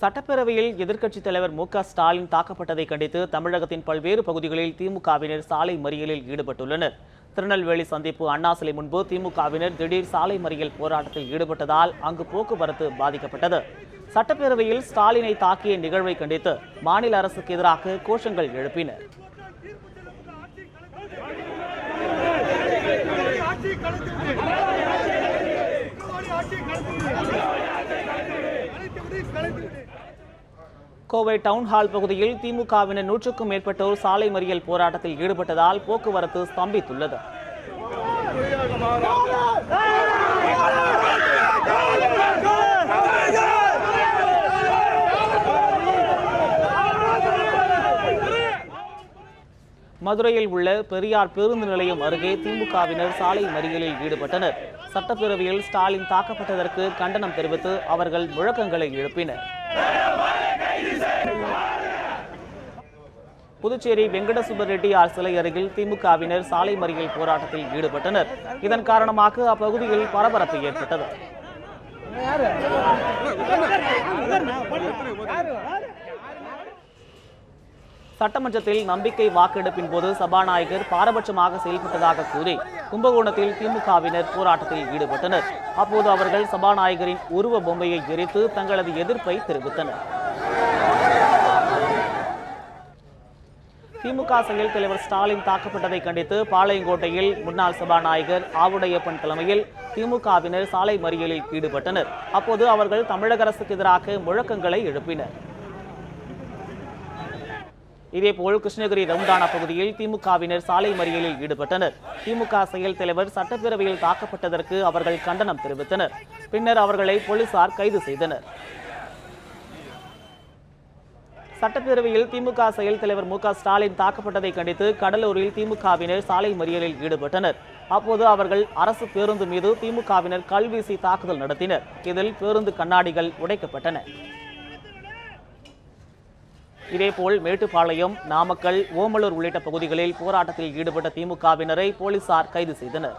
சட்டப்பேரவையில் எதிர்க்கட்சித் தலைவர் மு க ஸ்டாலின் தாக்கப்பட்டதை கண்டித்து தமிழகத்தின் பல்வேறு பகுதிகளில் திமுகவினர் சாலை மறியலில் ஈடுபட்டுள்ளனர். திருநெல்வேலி சந்திப்பு அண்ணா சிலை முன்பு திமுகவினர் திடீர் சாலை மறியல் போராட்டத்தில் ஈடுபட்டதால் அங்கு போக்குவரத்து பாதிக்கப்பட்டது. சட்டப்பேரவையில் ஸ்டாலினை தாக்கிய நிகழ்வை கண்டித்து மாநில அரசுக்கு எதிராக கோஷங்கள் எழுப்பினர் ஆட்சி கோவை டவுன் ஹால் பகுதியில் திமுகவினர் நூற்றுக்கும் மேற்பட்டோர் சாலை மறியல் போராட்டத்தில் ஈடுபட்டதால் போக்குவரத்து ஸ்தம்பித்துள்ளது. மதுரையில் உள்ள பெரியார் பேருந்து நிலையம் அருகே திமுகவினர் சாலை மறியலில் ஈடுபட்டனர் சட்டப்பேரவையில் ஸ்டாலின் தாக்கப்பட்டதற்கு கண்டனம் தெரிவித்து அவர்கள் முழக்கங்களை எழுப்பினர் புதுச்சேரி வெங்கட சுப்பரெட்டியார் சிலை அருகில் திமுகவினர் சாலை மறியல் போராட்டத்தில் ஈடுபட்டனர் இதன் காரணமாக அப்பகுதியில் பரபரப்பு ஏற்பட்டது சட்டமன்றத்தில் நம்பிக்கை வாக்கெடுப்பின் போது சபாநாயகர் பாரபட்சமாக செயல்பட்டதாக கூறி கும்பகோணத்தில் திமுகவினர் போராட்டத்தில் ஈடுபட்டனர். அப்போது அவர்கள் சபாநாயகரின் உருவ பொம்மையை எரித்து தங்களது எதிர்ப்பை தெரிவித்தனர். திமுக செயல் தலைவர் ஸ்டாலின் தாக்கப்பட்டதை கண்டித்து பாளையங்கோட்டையில் முன்னாள் சபாநாயகர் ஆவுடையப்பன் தலைமையில் திமுகவினர் சாலை மறியலில் ஈடுபட்டனர். அப்போது அவர்கள் தமிழக அரசுக்கு எதிராக முழக்கங்களை எழுப்பினர். இதேபோல் கிருஷ்ணகிரி ரவுண்டானா பகுதியில் திமுகவினர் சாலை மறியலில் ஈடுபட்டனர். திமுக செயல் தலைவர் சட்டப்பேரவையில் தாக்கப்பட்டதற்கு அவர்கள் கண்டனம் தெரிவித்தனர். பின்னர் அவர்களை போலீசார் கைது செய்தனர். சட்டப்பேரவையில் திமுக செயல் தலைவர் மு ஸ்டாலின் தாக்கப்பட்டதை கண்டித்து கடலூரில் திமுகவினர் சாலை மறியலில் ஈடுபட்டனர். அப்போது அவர்கள் அரசு பேருந்து மீது திமுகவினர் கல்வீசி தாக்குதல் நடத்தினர். இதில் பேருந்து கண்ணாடிகள் உடைக்கப்பட்டன. இதேபோல் மேட்டுப்பாளையம் நாமக்கல் ஓமலூர் உள்ளிட்ட பகுதிகளில் போராட்டத்தில் ஈடுபட்ட திமுகவினரை போலீசார் கைது செய்தனர்.